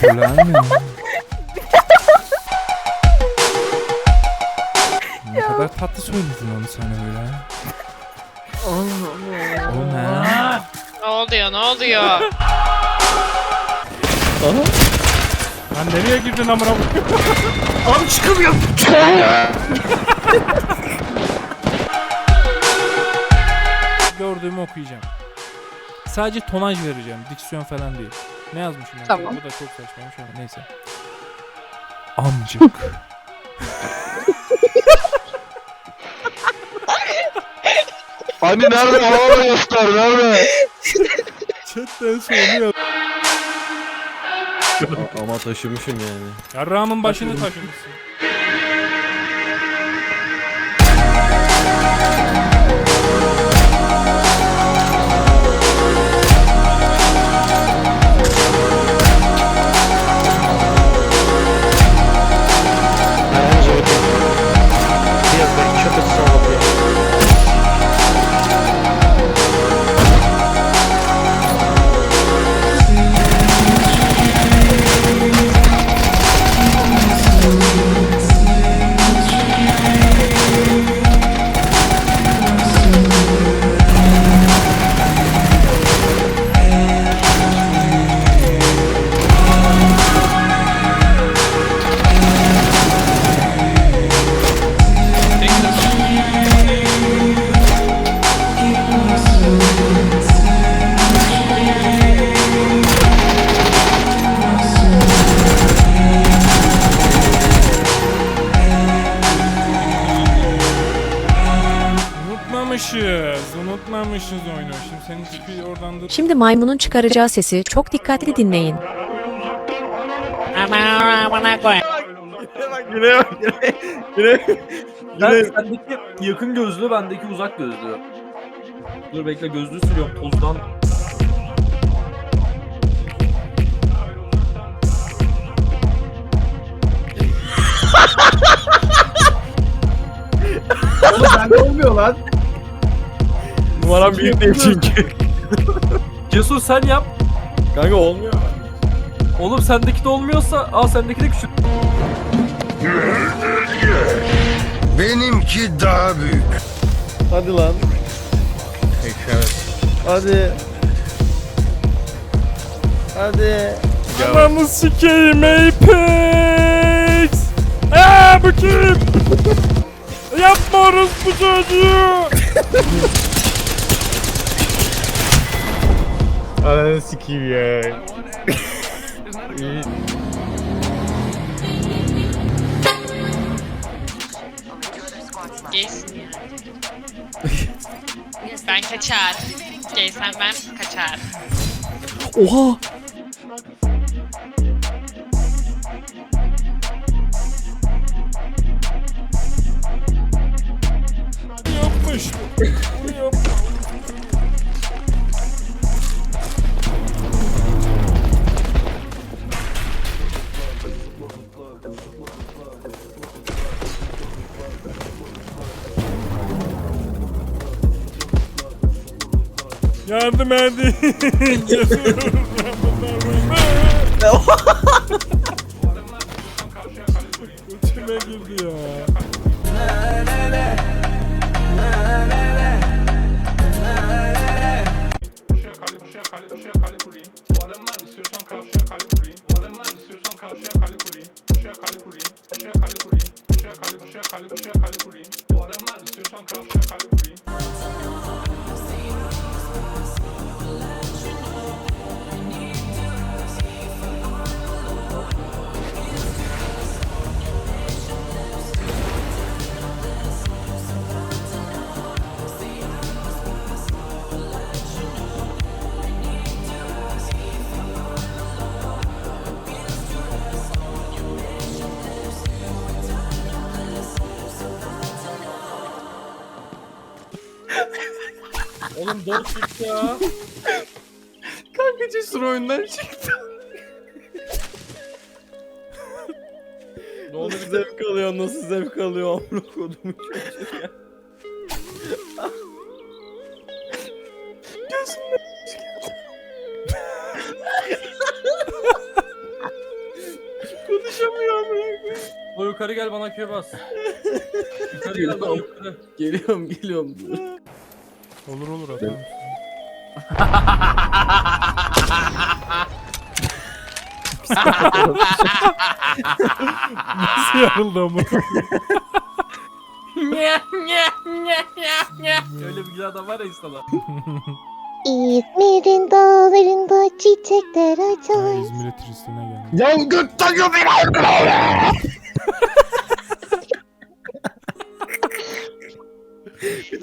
Teşekkürler. Mi? ne kadar tatlı söyledin onu sana öyle. O ne? Ne oluyor ne oluyor? Lan nereye girdin amına koyayım? Abi çıkamıyorum. Gördüğümü okuyacağım. Sadece tonaj vereceğim. Diksiyon falan değil. Ne yazmışım ben? Tamam. Bu da çok saçmaymış ama neyse. Amcık. Hani nerede? Bana göster nerede? Chatten söylüyor. Ama taşımışım yani. Yarrağımın başını taşımışsın. Şimdi maymunun çıkaracağı sesi çok dikkatli dinleyin. Güne bak güne. Güne. Ben sendeki yakın gözlü, bendeki uzak gözlü. Dur bekle gözlüğü sürüyorum tozdan. Oğlum bende olmuyor lan. Numaram büyük değil çünkü. Cesur sen yap. Kanka olmuyor. Oğlum sendeki de olmuyorsa, aa sendeki de küçük. Benimki daha büyük. Hadi lan. Hadi. Hadi. Ananı sikeyim Apex! Eee bu kim? Yapma orospu çocuğu! Ananı sikeyim ya. Geysin ya. ben kaçar. Geysen ben kaçar. Oha. Yardım edin. İçime girdi ya. Oğlum 4 çıktı ya. Kanka Cesur oyundan çıktı. ne oldu Nasıl bize? zevk alıyor nasıl zevk alıyor amına kodumu çocuğu ya. Gözümden Konuşamıyor amına koyayım. Yukarı gel bana köy bas. yukarı gel bana yukarı. Geliyorum geliyorum. Olur olur atarım. Nasıl yarıldı ama? Öyle bir güzel adam var ya insana. İzmir'in dağlarında çiçekler açar. İzmir'e turistine geldi. Takıyor beni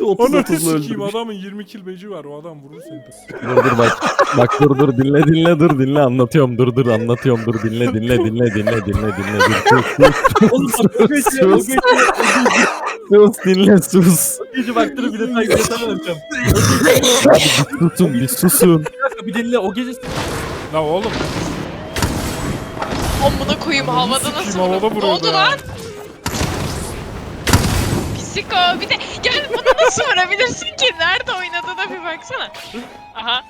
30 Onu 30'lu sikeyim öldürmüş. adamın 20 kill beci var o adam vurur seni. Dur dur bak. Bak dur dur dinle dinle dur dinle anlatıyorum dur dur anlatıyorum dur dinle dinle dinle dinle dinle dinle dur sus sus Oğlum bak o gece o sus dinle sus. gece bak dur bir detay vereceğim. Abi bir susun bir susun. Bir dakika bir dinle o gece La oğlum Amına koyayım havada sikeyim, nasıl havada vurdu? Ne oldu lan? Pisiko bir de gel bunu nasıl vurabilirsin ki? Nerede oynadığına bir baksana. Aha.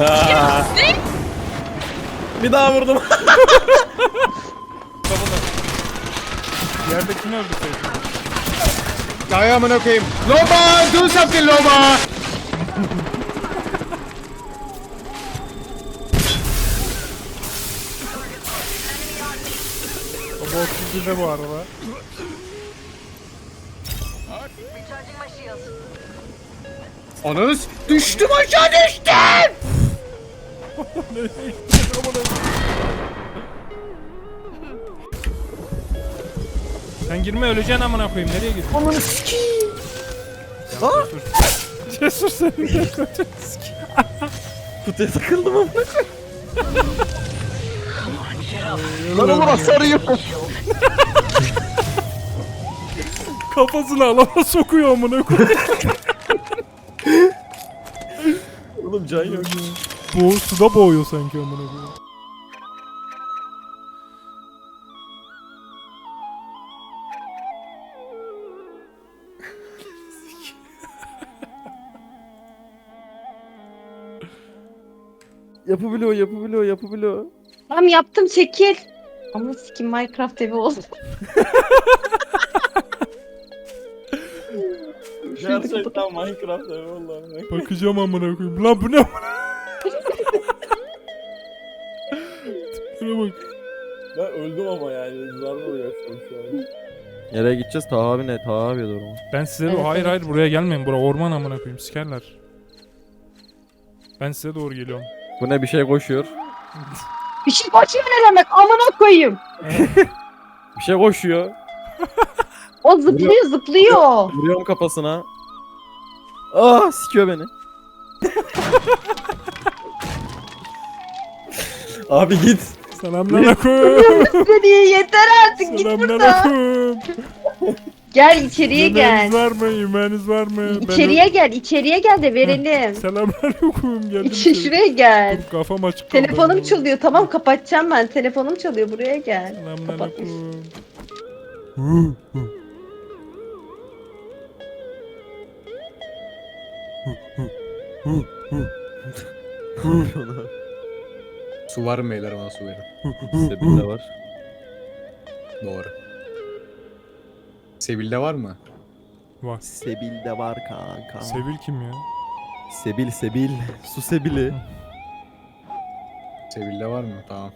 Aa, Ne? bir daha vurdum. yerdekini öldürseydin. Ay amına koyayım. Loba do something Loba. O bot de bu arada. Ananız düştüm aşağı düştüm. Sen girme öleceksin amına koyayım nereye gidiyorsun? Amanı sikeyim. Ha? Cesur seni de sikeyim. Kutuya takıldım ama. Lan oğlum hasarı yok. Kafasını alana sokuyor amına koyayım. Oğlum can yok. Boğ, suda boğuyor sanki amına koyayım. Yapabiliyor yapabiliyor yapabiliyor. Tamam yaptım çekil. Ama sikim Minecraft evi oldu. Gerçekten Minecraft evi vallahi. Bakacağım amına koyayım. Lan bu ne amına? Tiplere bak. Ben öldüm ama yani zarla uğraşıyorum şu an. Nereye gideceğiz? Taha abi ne? Taha abiye doğru mu? Ben size Evet, doğru hayır evet. hayır buraya gelmeyin. Bura orman amına koyayım sikerler. Ben size doğru geliyorum. Bu ne bir şey koşuyor. Bir şey koşuyor ne demek amına koyayım. Bir şey koşuyor. O zıplıyor zıplıyor. Vuruyorum kafasına. Ah sikiyor beni. Abi git. Selamünaleyküm. Seni yeter artık git burada. Selamünaleyküm. Gel içeriye gel. Yemeğiniz var mı? Yemeğiniz var mı? Ben- İçeriye gel içeriye gel de verelim. Selamünaleyküm. Geldim. İçi içeri. şuraya gel. Dur, Kafam açık kaldı. Telefonum çalıyor tamam kapatacağım ben. Telefonum çalıyor buraya gel. Selamünaleyküm. Su var mı beyler bana su verin. Sebil de var. Doğru. Sebil'de var mı? Var. Sebil de var kanka. Sevil kim ya? Sebil Sebil. Su Sebili. Sebil'de var mı? Tamam.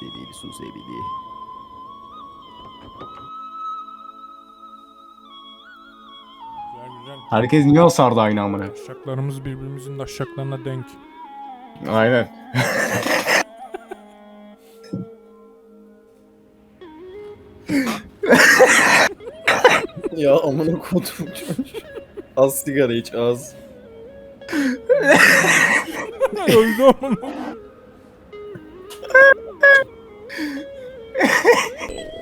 Sebil su Sebili. Herkes niye o sardı aynı amına? Aşaklarımız birbirimizin aşaklarına denk. Aynen. Ya amına kodum Az sigara iç az. Öldü amına.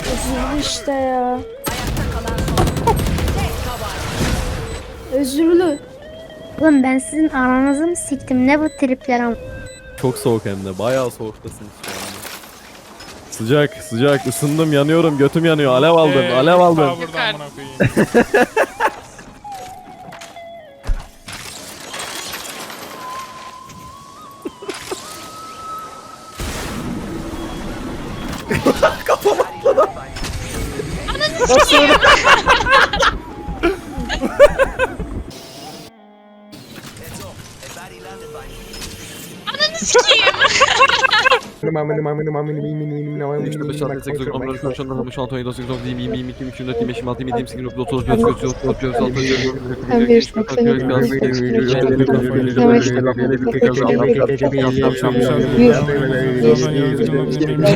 Üzüldü işte ya. Özürlü. Oğlum ben sizin aranızı mı siktim? Ne bu tripler ama? Çok soğuk hem de. Bayağı soğuktasınız şu anda. Sıcak sıcak ısındım yanıyorum götüm yanıyor alev aldım Ee, alev aldım. ta burada amına koyayım. sikeyim. Ananı sikeyim. Yüz.